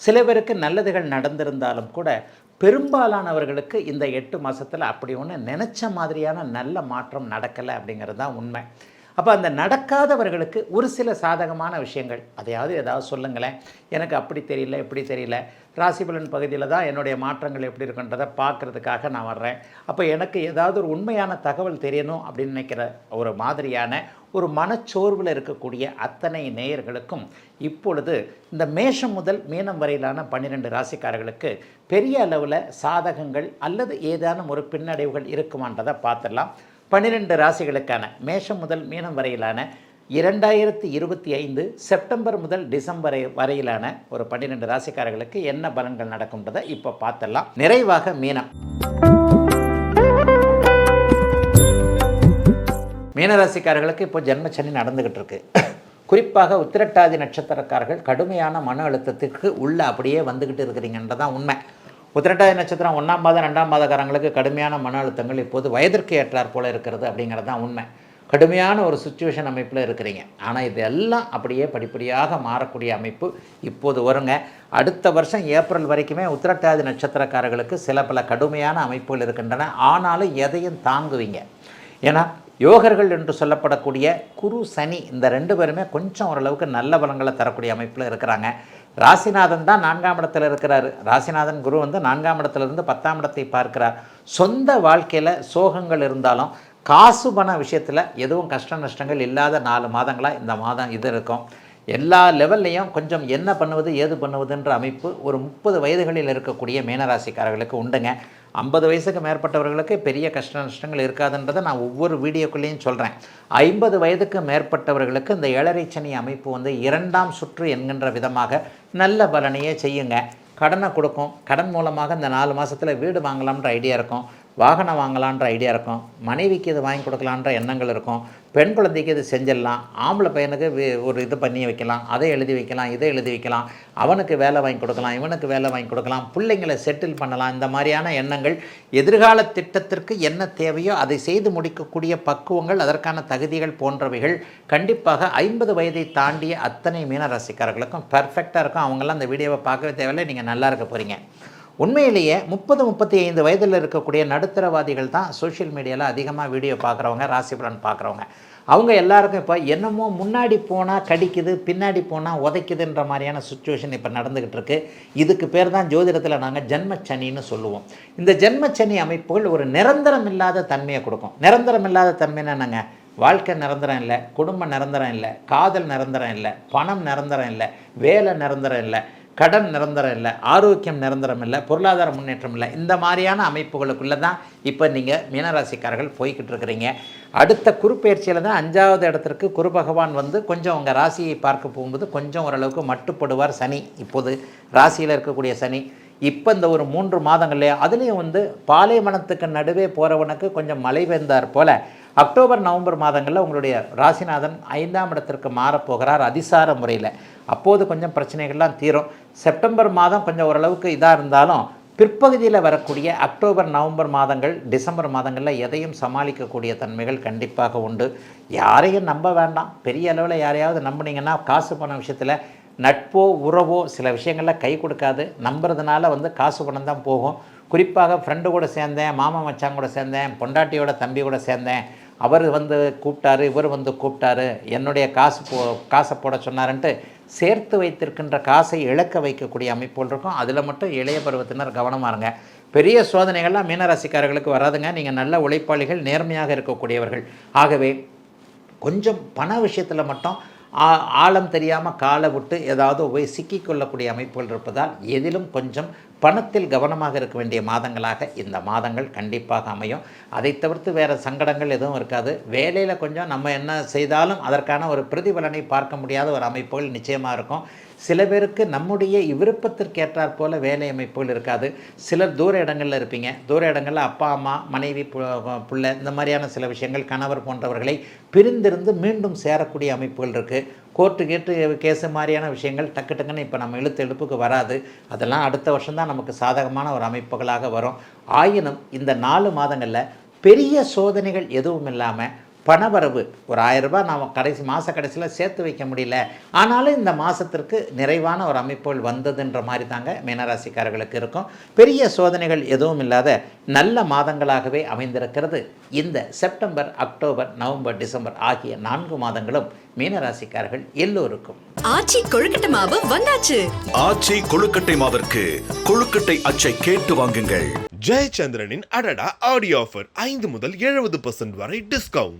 சில பேருக்கு நல்லதுகள் நடந்திருந்தாலும் கூட பெரும்பாலானவர்களுக்கு இந்த எட்டு மாதத்தில் அப்படி ஒன்று நினச்ச மாதிரியான நல்ல மாற்றம் நடக்கலை அப்படிங்கிறது தான் உண்மை. அப்போ அந்த நடக்காதவர்களுக்கு ஒரு சில சாதகமான விஷயங்கள். அதையாவது ஏதாவது சொல்லுங்களேன். எனக்கு அப்படி தெரியல இப்படி தெரியல. ராசிபலன் பகுதியில் தான் என்னுடைய மாற்றங்கள் எப்படி இருக்குன்றதை பார்க்குறதுக்காக நான் வர்றேன். அப்போ எனக்கு ஏதாவது ஒரு உண்மையான தகவல் தெரியணும் அப்படின்னு நினைக்கிற ஒரு மாதிரியான ஒரு மனச்சோர்வில் இருக்கக்கூடிய அத்தனை நேயர்களுக்கும் இப்பொழுது இந்த மேஷம் முதல் மீனம் வரையிலான பன்னிரெண்டு ராசிக்காரர்களுக்கு பெரிய அளவில் சாதகங்கள் அல்லது ஏதேனும் ஒரு பின்னடைவுகள் இருக்குமான்றதை பார்த்துடலாம். பன்னிரெண்டு ராசிகளுக்கான மேஷம் முதல் மீனம் வரையிலான இரண்டாயிரத்தி இருபத்தி ஐந்து செப்டம்பர் முதல் டிசம்பர் வரையிலான ஒரு பன்னிரெண்டு ராசிக்காரர்களுக்கு என்ன பலன்கள் நடக்கும்ன்றதை இப்போ பார்த்தலாம் நிறைவாக மீனம். மீனராசிக்காரர்களுக்கு இப்போ ஜென்மச்சனி நடந்துக்கிட்டு இருக்கு. குறிப்பாக உத்திரட்டாதி நட்சத்திரக்காரர்கள் கடுமையான மன அழுத்தத்துக்கு உள்ள அப்படியே வந்துக்கிட்டு இருக்கிறீங்கன்றதான் உண்மை. உத்திரட்டாதி நட்சத்திரம் ஒன்றாம் மாதம் ரெண்டாம் மாதக்காரங்களுக்கு கடுமையான மன அழுத்தங்கள் இப்போது வயதிற்கு ஏற்றார் போல இருக்கிறது அப்படிங்கிறது தான் உண்மை. கடுமையான ஒரு சுச்சுவேஷன் அமைப்பில் இருக்கிறீங்க. ஆனால் இதெல்லாம் அப்படியே படிப்படியாக மாறக்கூடிய அமைப்பு இப்போது வருங்க. அடுத்த வருஷம் ஏப்ரல் வரைக்குமே உத்திரட்டாதி நட்சத்திரக்காரர்களுக்கு சில பல கடுமையான அமைப்புகள் இருக்கின்றன. ஆனாலும் எதையும் தாங்குவீங்க. ஏன்னா யோகர்கள் என்று சொல்லப்படக்கூடிய குரு சனி இந்த ரெண்டு பேருமே கொஞ்சம் ஓரளவுக்கு நல்ல பலங்களை தரக்கூடிய அமைப்பில் இருக்கிறாங்க. ராசிநாதன் தான் நான்காம் இடத்துல இருக்கிறார். ராசிநாதன் குரு வந்து நான்காம் இடத்துலேருந்து பத்தாம் இடத்தை பார்க்கிறார். சொந்த வாழ்க்கையில் சோகங்கள் இருந்தாலும் காசு பண விஷயத்தில் எதுவும் கஷ்ட நஷ்டங்கள் இல்லாத நாலு மாதங்களாக இந்த மாதம் இது இருக்கும். எல்லா லெவல்லையும் கொஞ்சம் என்ன பண்ணுவது ஏது பண்ணுவதுன்ற அமைப்பு ஒரு முப்பது வயதுகளில் இருக்கக்கூடிய மீனராசிக்காரர்களுக்கு உண்டுங்க. ஐம்பது வயசுக்கு மேற்பட்டவர்களுக்கு பெரிய கஷ்ட நஷ்டங்கள் இருக்காதுன்றதை நான் ஒவ்வொரு வீடியோக்குள்ளேயும் சொல்கிறேன் ஐம்பது வயதுக்கு மேற்பட்டவர்களுக்கு இந்த ஏழரை சனி அமைப்பு வந்து இரண்டாம் சுற்று என்கின்ற விதமாக நல்ல பலனையே செய்யுங்க. கடனை கொடுக்கும். கடன் மூலமாக இந்த நாலு மாதத்தில் வீடு வாங்கலாம்ன்ற ஐடியா இருக்கும். வாகனம் வாங்கலான்ற ஐடியா இருக்கும். மனைவிக்கு இது வாங்கி கொடுக்கலான்ற எண்ணங்கள் இருக்கும். பெண் குழந்தைக்கு இது செஞ்சிடலாம். ஆம்பளை பையனுக்கு ஒரு இது பண்ணி வைக்கலாம். அதை எழுதி வைக்கலாம் இதை எழுதி வைக்கலாம். அவனுக்கு வேலை வாங்கி கொடுக்கலாம் இவனுக்கு வேலை வாங்கி கொடுக்கலாம். பிள்ளைங்களை செட்டில் பண்ணலாம். இந்த மாதிரியான எண்ணங்கள் எதிர்கால திட்டத்திற்கு என்ன தேவையோ அதை செய்து முடிக்கக்கூடிய பக்குவங்கள் அதற்கான தகுதிகள் போன்றவைகள் கண்டிப்பாக ஐம்பது வயதை தாண்டிய அத்தனை மீன ரசிகர்களுக்கும் பர்ஃபெக்டாக இருக்கும். அவங்களாம் அந்த வீடியோவை பார்க்கவே தேவையில்லை. நீங்கள் நல்லா இருக்க போகிறீங்க உண்மையிலேயே முப்பது முப்பத்தி ஐந்து வயதில் இருக்கக்கூடிய நடுத்தரவாதிகள் தான் சோஷியல் மீடியாவில் அதிகமாக வீடியோ பார்க்குறவங்க ராசி பலன் பார்க்குறவங்க. அவங்க எல்லாருக்கும் இப்போ என்னமோ முன்னாடி போனால் கடிக்குது பின்னாடி போனால் உதைக்குதுன்ற மாதிரியான சுச்சுவேஷன் இப்போ நடந்துக்கிட்டு இருக்கு. இதுக்கு பேர் தான் ஜோதிடத்தில் நாங்கள் ஜென்மச்சனின்னு சொல்லுவோம். இந்த ஜென்மச்சனி அமைப்புகள் ஒரு நிரந்தரம் இல்லாத தன்மையை கொடுக்கும். நிரந்தரம் இல்லாத தன்மைன்னா வாழ்க்கை நிரந்தரம் இல்லை குடும்பம் நிரந்தரம் இல்லை காதல் நிரந்தரம் இல்லை பணம் நிரந்தரம் இல்லை வேலை நிரந்தரம் இல்லை. கடன் நிரந்தரம் இல்லை ஆரோக்கியம் நிரந்தரம் இல்லை பொருளாதார முன்னேற்றம் இல்லை இந்த மாதிரியான அமைப்புகளுக்குள்ளே தான் இப்போ நீங்கள் மீனராசிக்காரர்கள் போய்கிட்டு இருக்கிறீங்க. அடுத்த குறுப்பெயர்ச்சியில் தான் அஞ்சாவது இடத்திற்கு குரு பகவான் வந்து கொஞ்சம் உங்கள் ராசியை பார்க்க போகும்போது கொஞ்சம் ஓரளவுக்கு மட்டுப்படுவார் சனி. இப்போது ராசியில் இருக்கக்கூடிய சனி. இப்போ இந்த ஒரு மூன்று மாதங்கள்லையே அதுலேயும் வந்து பாலைமனத்துக்கு நடுவே போகிறவனுக்கு கொஞ்சம் மழை பெய்ந்தார் போல் அக்டோபர் நவம்பர் மாதங்களில் உங்களுடைய ராசிநாதன் ஐந்தாம் இடத்திற்கு மாறப்போகிறார் அதிசார முறையில். அப்போது கொஞ்சம் பிரச்சனைகள்லாம் தீரும். செப்டம்பர் மாதம் கொஞ்சம் ஓரளவுக்கு இதாக இருந்தாலும் பிற்பகுதியில் வரக்கூடிய அக்டோபர் நவம்பர் மாதங்கள் டிசம்பர் மாதங்களில் எதையும் சமாளிக்கக்கூடிய தன்மைகள் கண்டிப்பாக உண்டு. யாரையும் நம்ப வேண்டாம். பெரிய அளவில் யாரையாவது நம்புனீங்கன்னா காசு பண விஷயத்தில் நட்போ உறவோ சில விஷயங்களில் கை கொடுக்காது. நம்புறதுனால வந்து காசு பணம் தான் போகும். குறிப்பாக ஃப்ரெண்டு கூட சேர்ந்தேன் மாமா மச்சான் கூட சேர்ந்தேன் பொண்டாட்டியோட தம்பி கூட சேர்ந்தேன். அவர் வந்து கூப்பிட்டாரு இவர் வந்து கூப்பிட்டாரு என்னுடைய காசு போ காசை போட சொன்னாருன்ட்டு சேர்த்து வைத்திருக்கின்ற காசை இழக்க வைக்கக்கூடிய அமைப்புகள் இருக்கும். அதில் மட்டும் இளைய பருவத்தினர் கவனமாக இருங்க. பெரிய சோதனைகள்லாம் மீனராசிக்காரர்களுக்கு வராதுங்க. நீங்கள் நல்ல உழைப்பாளிகள் நேர்மையாக இருக்கக்கூடியவர்கள். ஆகவே கொஞ்சம் பண விஷயத்தில் மட்டும் ஆழம் தெரியாமல் காலை விட்டு ஏதாவது போய் சிக்கிக்கொள்ளக்கூடிய அமைப்புகள் இருப்பதால் எதிலும் கொஞ்சம் பணத்தில் கவனமாக இருக்க வேண்டிய மாதங்களாக இந்த மாதங்கள் கண்டிப்பாக அமையும். அதை தவிர்த்து வேறு சங்கடங்கள் எதுவும் இருக்காது. வேலையில் கொஞ்சம் நம்ம என்ன செய்தாலும் அதற்கான ஒரு பிரதிபலனை பார்க்க முடியாத ஒரு அமைப்புகள் நிச்சயமாக இருக்கும். சில பேருக்கு நம்முடைய விருப்பத்திற்கேற்றாற் போல் போல வேலை அமைப்புகள் இருக்காது. சிலர் தூர இடங்களில் இருப்பீங்க. தூர இடங்களில் அப்பா அம்மா மனைவி பு- பிள்ளை இந்த மாதிரியான சில விஷயங்கள் கணவர் போன்றவர்களை பிரிந்திருந்து மீண்டும் சேரக்கூடிய அமைப்புகள் இருக்குது கோர்ட்டு கேட்டு கேஸு மாதிரியான விஷயங்கள் டக்கு டக்குன்னு இப்போ நம்ம இழுத்து எழுப்புக்கு வராது. அதெல்லாம் அடுத்த வருஷம்தான் நமக்கு சாதகமான ஒரு அமைப்புகளாக வரும். ஆயினும் இந்த நாலு மாதங்களில் பெரிய சோதனைகள் எதுவும் இல்லாமல் பணவரவு. ஒரு ஆயிரம் ரூபாய் நாம் கடைசி மாத கடைசியில் சேர்த்து வைக்க முடியல. ஆனாலும் இந்த மாதத்திற்கு நிறைவான ஒரு அமைப்புகள் வந்ததுன்ற மாதிரி தாங்க மீனராசிக்காரர்களுக்கு இருக்கும். பெரிய சோதனைகள் எதுவும் இல்லாத நல்ல மாதங்களாகவே அமைந்திருக்கிறது. இந்த செப்டம்பர் அக்டோபர் நவம்பர் டிசம்பர் ஆகிய நான்கு மாதங்களும் மீனராசிக்காரர்கள் எல்லோருக்கும். ஆச்சி கொழுக்கட்டை மாவு வந்தாச்சு. ஆச்சி கொழுக்கட்டை மாவிற்கு கொழுக்கட்டை அச்சை கேட்டு வாங்குங்கள். ஜெயச்சந்திரனின் அடடா ஆடியோ ஆஃபர் ஐந்து முதல் எழுபது பர்சன்ட் வரை டிஸ்கவுண்ட்